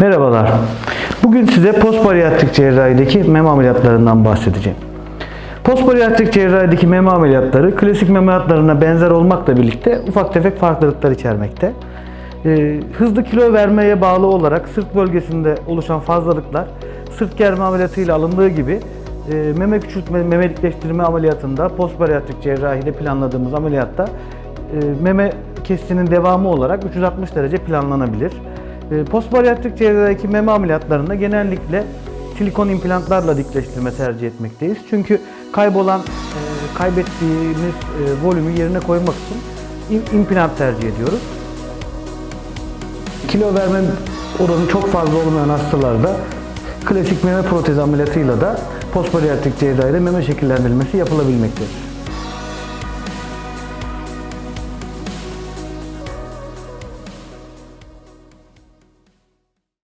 Merhabalar. Bugün size postbariyatrik cerrahideki meme ameliyatlarından bahsedeceğim. Postbariyatrik cerrahideki meme ameliyatları klasik meme ameliyatlarına benzer olmakla birlikte ufak tefek farklılıklar içermekte. Ee, hızlı kilo vermeye bağlı olarak sırt bölgesinde oluşan fazlalıklar sırt germe ameliyatıyla alındığı gibi e, meme küçültme, memelikleştirme ameliyatında postbariyatrik cerrahide planladığımız ameliyatta e, meme kestinin devamı olarak 360 derece planlanabilir. E, Postbariyatrik cerrahideki meme ameliyatlarında genellikle silikon implantlarla dikleştirme tercih etmekteyiz. Çünkü kaybolan, e, kaybettiğimiz e, volümü yerine koymak için im- implant tercih ediyoruz. Kilo verme oranı çok fazla olmayan hastalarda klasik meme protezi ameliyatıyla da postbariyatrik cerrahide meme şekillendirilmesi yapılabilmektedir.